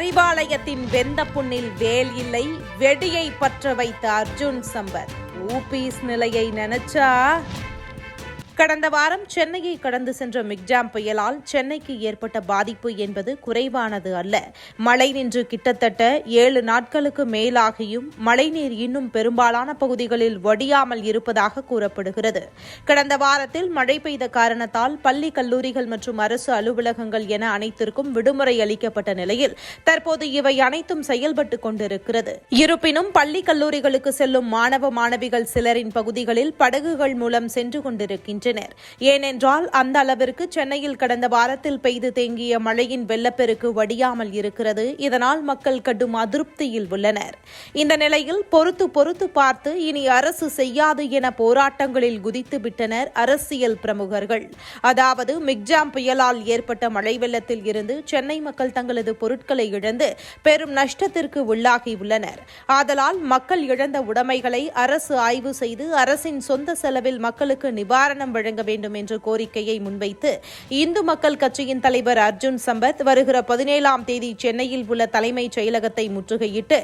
அறிவாலயத்தின் வெந்த புண்ணில் வேல் இல்லை வெடியை பற்ற வைத்த அர்ஜுன் சம்பத். ஊபீஸ் நிலையை நினைச்சா? கடந்த வாரம் சென்னையை கடந்து சென்ற மிக்ஜாம் புயலால் சென்னைக்கு ஏற்பட்ட பாதிப்பு என்பது குறைவானது அல்ல. மழை நின்று கிட்டத்தட்ட ஏழு நாட்களுக்கு மேலாகியும் மழைநீர் இன்னும் பெரும்பாலான பகுதிகளில் வடியாமல் இருப்பதாக கூறப்படுகிறது. கடந்த வாரத்தில் மழை பெய்த காரணத்தால் பள்ளி கல்லூரிகள் மற்றும் அரசு அலுவலகங்கள் என அனைத்திற்கும் விடுமுறை அளிக்கப்பட்ட நிலையில் தற்போது இவை அனைத்தும் செயல்பட்டுக் கொண்டிருக்கிறது. இருப்பினும் பள்ளி கல்லூரிகளுக்கு செல்லும் மாணவ மாணவிகள் சிலரின் பகுதிகளில் படகுகள் மூலம் சென்று கொண்டிருக்கின்றனர். ஏனென்றால் அந்த அளவிற்கு சென்னையில் கடந்த வாரத்தில் பெய்து தேங்கிய மழையின் வெள்ளப்பெருக்கு வடியாமல் இருக்கிறது. இதனால் மக்கள் கடும் அதிருப்தியில் உள்ளனர். இந்த நிலையில் பொறுத்து பொறுத்து பார்த்து இனி அரசு செய்யாது என போராட்டங்களில் குதித்து விட்டனர் அரசியல் பிரமுகர்கள். அதாவது மிக்ஜாம் புயலால் ஏற்பட்ட மழை வெள்ளத்தில் இருந்து சென்னை மக்கள் தங்களது பொருட்களை இழந்து பெரும் நஷ்டத்திற்கு உள்ளாகியுள்ளனர் ஆதலால் மக்கள் இழந்த உடைமைகளை அரசு ஆய்வு செய்து அரசின் சொந்த செலவில் மக்களுக்கு நிவாரணம் வழங்க வேண்டும் என்ற கோரிக்கையை முன்வைத்து இந்து மக்கள் கட்சியின் தலைவர் அர்ஜுன் சம்பத் வருகிற பதினேழாம் தேதி சென்னையில் உள்ள தலைமைச் செயலகத்தை முற்றுகையிட்டு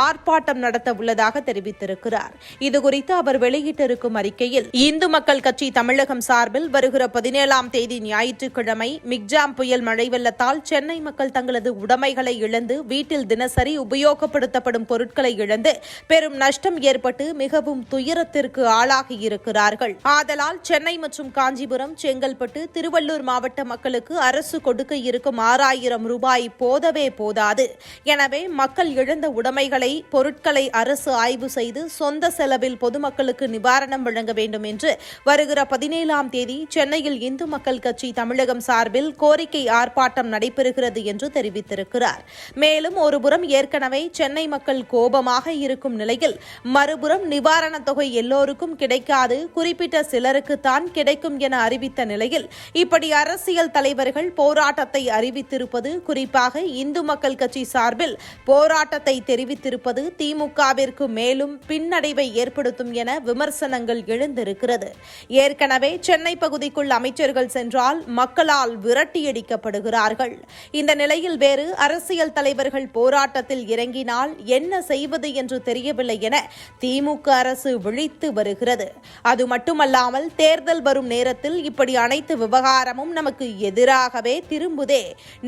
ஆர்ப்பாட்டம் நடத்த உள்ளதாக தெரிவித்திருக்கிறார். இதுகுறித்து அவர் வெளியிட்டிருக்கும் அறிக்கையில் இந்து மக்கள் கட்சி தமிழகம் சார்பில் வருகிற பதினேழாம் தேதி ஞாயிற்றுக்கிழமை மிக்ஜாம் புயல் மழை வெள்ளத்தால் சென்னை மக்கள் தங்களது உடைமைகளை இழந்து வீட்டில் தினசரி உபயோகப்படுத்தப்படும் பொருட்களை இழந்து பெரும் நஷ்டம் ஏற்பட்டு மிகவும் துயரத்திற்கு ஆளாகியிருக்கிறார்கள். ஆதலால் சென்னை மற்றும் காஞ்சிபுரம் செங்கல்பட்டு திருவள்ளூர் மாவட்ட மக்களுக்கு அரசு கொடுக்க இருக்கும் ஆறாயிரம் ரூபாய் போதவே போதாது. எனவே மக்கள் இழந்த உடைமைகளை பொருட்களை அரசு ஆய்வு செய்து சொந்த செலவில் பொதுமக்களுக்கு நிவாரணம் வழங்க வேண்டும் என்று வருகிற பதினேழாம் தேதி சென்னையில் இந்து மக்கள் கட்சி தமிழகம் சார்பில் கோரிக்கை ஆர்ப்பாட்டம் நடைபெறுகிறது என்று தெரிவித்திருக்கிறார். மேலும் ஒருபுறம் ஏற்கனவே சென்னை மக்கள் கோபமாக இருக்கும் நிலையில் மறுபுறம் நிவாரணத் தொகை எல்லோருக்கும் கிடைக்காது. குறிப்பிட்ட சிலருக்குத்தான் கிடைக்கும் என அறிவித்த நிலையில் இப்படி அரசியல் தலைவர்கள் போராட்டத்தை அறிவித்திருப்பது குறிப்பாக இந்து மக்கள் கட்சி சார்பில் போராட்டத்தை தெரிவித்திருப்பது திமுகவிற்கு மேலும் பின்னடைவை ஏற்படுத்தும் என விமர்சனங்கள் எழுந்திருக்கிறது. ஏற்கனவே சென்னை பகுதிக்குள் அமைச்சர்கள் சென்றால் மக்களால் விரட்டியடிக்கப்படுகிறார்கள். இந்த நிலையில் வேறு அரசியல் தலைவர்கள் போராட்டத்தில் இறங்கினால் என்ன செய்வது என்று தெரியவில்லை என திமுக அரசு விழித்து வருகிறது. அது மட்டுமல்லாமல் தேர்தல் தேர்தல் வரும் நேரத்தில் இப்படி அனைத்து விவகாரமும் நமக்கு எதிராகவே திரும்புதே.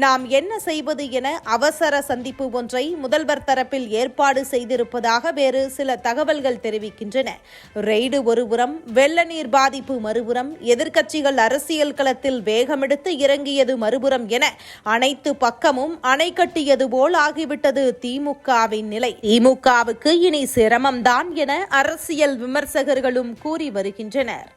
நாம் என்ன செய்வது என அவசர சந்திப்பு ஒன்றை முதல்வர் தரப்பில் ஏற்பாடு செய்திருப்பதாக வேறு சில தகவல்கள் தெரிவிக்கின்றன. ரெய்டு ஒருபுறம் வெள்ள நீர் பாதிப்பு மறுபுறம் எதிர்க்கட்சிகள் அரசியல் களத்தில் வேகமெடுத்து இறங்கியது மறுபுறம் என அனைத்து பக்கமும் அணை கட்டியது போல் ஆகிவிட்டது திமுகவின் நிலை. திமுகவுக்கு இனி சிரமம்தான் என அரசியல் விமர்சகர்களும் கூறி வருகின்றனர்.